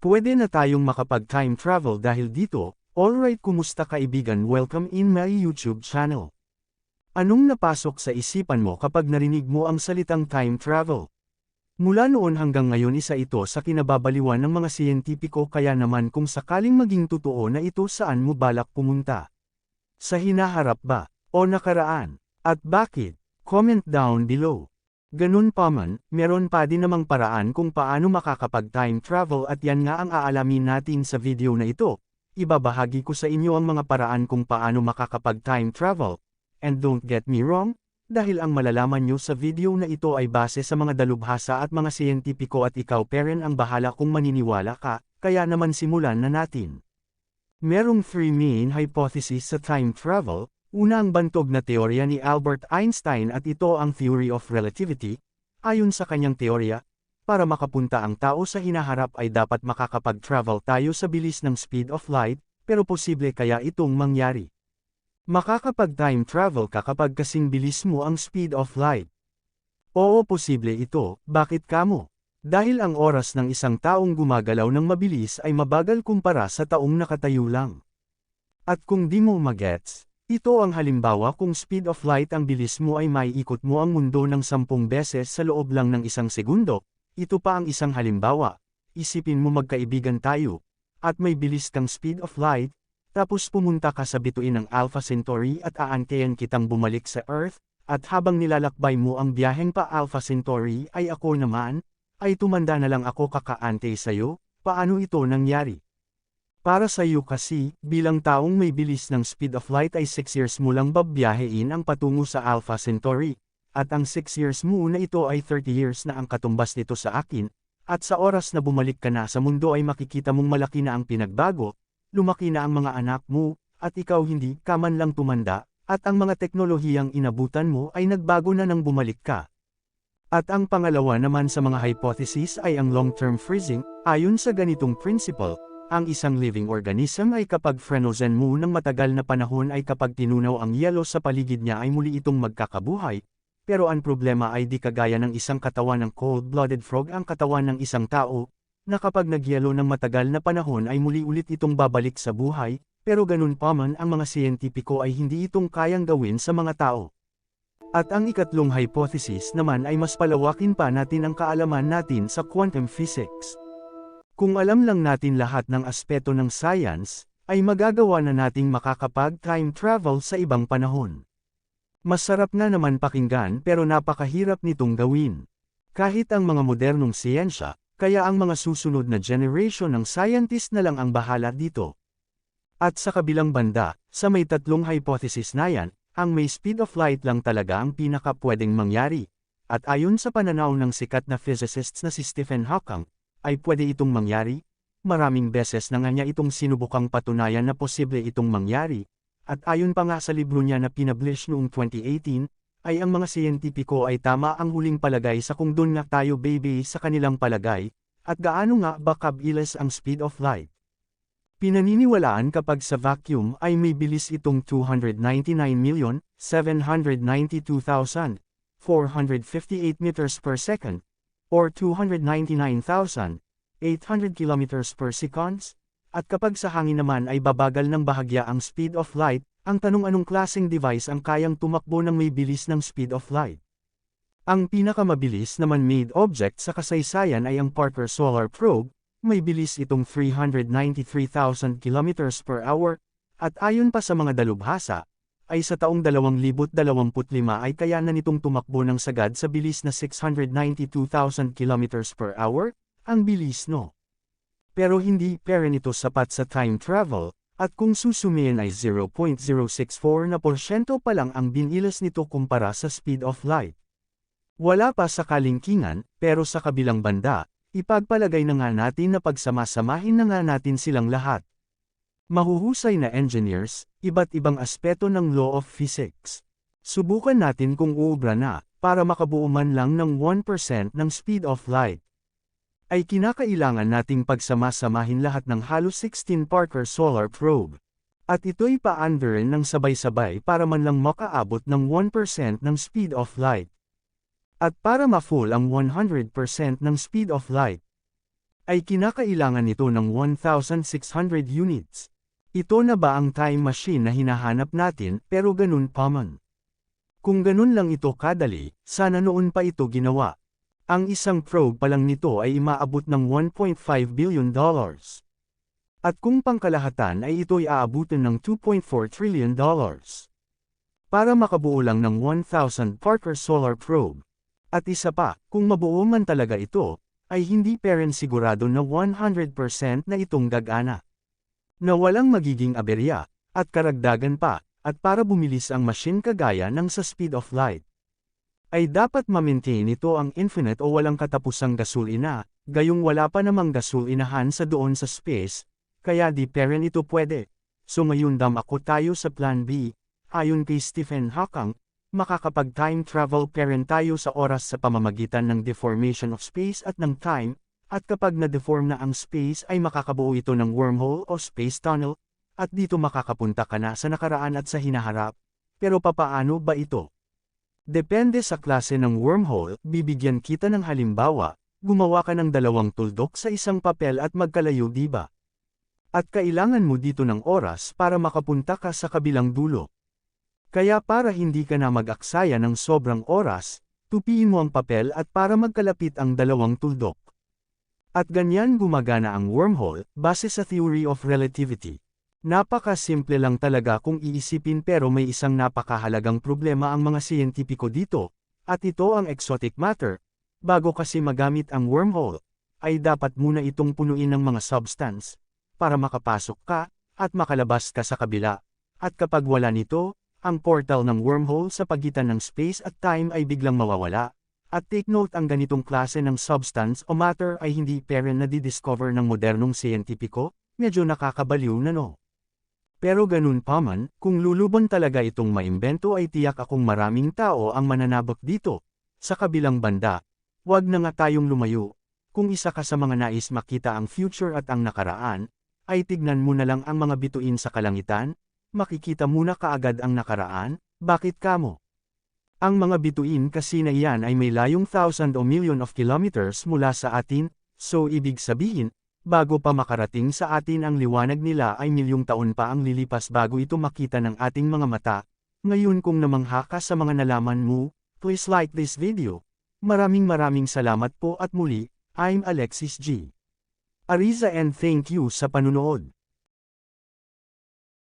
Pwede na tayong makapag-time travel dahil dito, alright kumusta kaibigan welcome in my YouTube channel. Anong napasok sa isipan mo kapag narinig mo ang salitang time travel? Mula noon hanggang ngayon isa ito sa kinababaliwan ng mga siyentipiko kaya naman kung sakaling maging totoo na ito saan mo balak pumunta. Sa hinaharap ba, o nakaraan, at bakit? Comment down below. Ganun pa man, meron pa din namang paraan kung paano makakapag-time travel at yan nga ang aalamin natin sa video na ito. Ibabahagi ko sa inyo ang mga paraan kung paano makakapag-time travel. And don't get me wrong, dahil ang malalaman nyo sa video na ito ay base sa mga dalubhasa at mga siyentipiko at ikaw peren ang bahala kung maniniwala ka, kaya naman simulan na natin. Merong three main hypotheses sa time travel, una ang bantog na teorya ni Albert Einstein at ito ang theory of relativity, ayon sa kanyang teorya, para makapunta ang tao sa hinaharap ay dapat makakapag-travel tayo sa bilis ng speed of light, pero posible kaya itong mangyari. Makakapag-time travel ka kapag kasing bilis mo ang speed of light. Oo posible ito, bakit kamo? Dahil ang oras ng isang taong gumagalaw ng mabilis ay mabagal kumpara sa taong nakatayo lang. At kung di mo magets, ito ang halimbawa kung speed of light ang bilis mo ay maiikot mo ang mundo ng sampung beses sa loob lang ng isang segundo, ito pa ang isang halimbawa, isipin mo magkaibigan tayo, at may bilis kang speed of light, tapos pumunta ka sa bituin ng Alpha Centauri at aantayan kitang bumalik sa Earth, at habang nilalakbay mo ang biyaheng pa Alpha Centauri ay ako naman, ay tumanda na lang ako kakaantay sa'yo, paano ito nangyari? Para sa iyo kasi, bilang taong may bilis ng speed of light ay 6 years mo lang babiyahein ang patungo sa Alpha Centauri, at ang 6 years mo na ito ay 30 years na ang katumbas nito sa akin, at sa oras na bumalik ka na sa mundo ay makikita mong malaki na ang pinagbago, lumaki na ang mga anak mo, at ikaw hindi ka man lang tumanda, at ang mga teknolohiyang inabutan mo ay nagbago na nang bumalik ka. At ang pangalawa naman sa mga hypothesis ay ang long-term freezing, ayon sa ganitong principle, ang isang living organism ay kapag frozen mo ng matagal na panahon ay kapag tinunaw ang yelo sa paligid niya ay muli itong magkakabuhay, pero ang problema ay di kagaya ng isang katawan ng cold-blooded frog ang katawan ng isang tao, na kapag nagyelo ng matagal na panahon ay muli ulit itong babalik sa buhay, pero ganun pa man ang mga siyentipiko ay hindi itong kayang gawin sa mga tao. At ang ikatlong hypothesis naman ay mas palawakin pa natin ang kaalaman natin sa quantum physics. Kung alam lang natin lahat ng aspeto ng science, ay magagawa na nating makakapag-time travel sa ibang panahon. Masarap na naman pakinggan pero napakahirap nitong gawin. Kahit ang mga modernong siyensya, kaya ang mga susunod na generation ng scientist na lang ang bahala dito. At sa kabilang banda, sa may tatlong hypothesis na yan, ang may speed of light lang talaga ang pinaka pwedeng mangyari. At ayon sa pananaw ng sikat na physicists na si Stephen Hawking, ay pwede itong mangyari, maraming beses na nga niya itong sinubukang patunayan na posible itong mangyari, at ayon pa nga sa libro niya na pinablish noong 2018, ay ang mga siyentipiko ay tama ang huling palagay sa kung doon nga tayo baby sa kanilang palagay, at gaano nga ba kabilis ang speed of light. Pinaniniwalaan kapag sa vacuum ay may bilis itong 299,792,458 meters per second, or 299,800 kilometers per seconds, at kapag sa hangin naman ay babagal ng bahagya ang speed of light, ang tanong anong klaseng device ang kayang tumakbo ng may bilis ng speed of light. Ang pinakamabilis naman made object sa kasaysayan ay ang Parker Solar Probe, may bilis itong 393,000 km per hour, at ayon pa sa mga dalubhasa, ay sa taong 2025 ay kaya na nitong tumakbo ng sagad sa bilis na 692,000 km per hour, ang bilis no. Pero hindi pera nito sapat sa time travel, at kung susumiin ay 0.064 na porsyento pa lang ang binilas nito kumpara sa speed of light. Wala pa sa kalingkingan, pero sa kabilang banda, ipagpalagay na nga natin na pagsamasamahin na nga natin silang lahat. Mahuhusay na engineers, iba't ibang aspeto ng law of physics. Subukan natin kung uubra na, para makabuo man lang ng 1% ng speed of light ay kinakailangan nating pagsamasamahin lahat ng halos 16 Parker Solar Probe. At ito'y paandarin ng sabay-sabay para man lang makaabot ng 1% ng speed of light. At para ma-full ang 100% ng speed of light, ay kinakailangan nito ng 1,600 units. Ito na ba ang time machine na hinahanap natin pero ganun pa man? Kung ganun lang ito kadali, sana noon pa ito ginawa. Ang isang probe pa lang nito ay imaabot ng 1.5 billion dollars. At kung pangkalahatan ay ito'y aabutin ng 2.4 trillion dollars. Para makabuo lang ng 1,000 Parker Solar Probe. At isa pa, kung mabuo man talaga ito, ay hindi pa rin sigurado na 100% na itong gagana. Na walang magiging aberya, at karagdagan pa, at para bumilis ang machine kagaya ng sa speed of light. Ay dapat ma-maintain ito ang infinite o walang katapusang gasolina, gayong wala pa namang gasolinahan sa doon sa space, kaya di pa rin ito pwede. So ngayon dam ako tayo sa plan B, ayon kay Stephen Hawking, makakapag-time travel pa rin tayo sa oras sa pamamagitan ng deformation of space at ng time, at kapag na-deform na ang space ay makakabuo ito ng wormhole o space tunnel, at dito makakapunta ka na sa nakaraan at sa hinaharap. Pero papaano ba ito? Depende sa klase ng wormhole, bibigyan kita ng halimbawa, gumawa ka ng dalawang tuldok sa isang papel at magkalayo diba? At kailangan mo dito ng oras para makapunta ka sa kabilang dulo. Kaya para hindi ka na mag-aksaya ng sobrang oras, tupiin mo ang papel at para magkalapit ang dalawang tuldok. At ganyan gumagana ang wormhole, base sa theory of relativity. Napaka-simple lang talaga kung iisipin pero may isang napakahalagang problema ang mga siyentipiko dito, at ito ang exotic matter. Bago kasi magamit ang wormhole, ay dapat muna itong punuin ng mga substance, para makapasok ka, at makalabas ka sa kabila. At kapag wala nito, ang portal ng wormhole sa pagitan ng space at time ay biglang mawawala. At take note ang ganitong klase ng substance o matter ay hindi peren na di-discover ng modernong siyentipiko, medyo nakakabaliw na no. Pero ganun pa man, kung lulubon talaga itong maimbento ay tiyak akong maraming tao ang mananabak dito. Sa kabilang banda, wag na nga tayong lumayo. Kung isa ka sa mga nais makita ang future at ang nakaraan, ay tignan mo na lang ang mga bituin sa kalangitan, makikita muna kaagad ang nakaraan, bakit kamo? Ang mga bituin kasi na iyan ay may layong thousand o million of kilometers mula sa atin, so ibig sabihin, bago pa makarating sa atin ang liwanag nila ay milyong taon pa ang lilipas bago ito makita ng ating mga mata. Ngayon kung namangha ka sa mga nalaman mo, please like this video. Maraming maraming salamat po at muli, I'm Alexis G. Ariza and thank you sa panunood.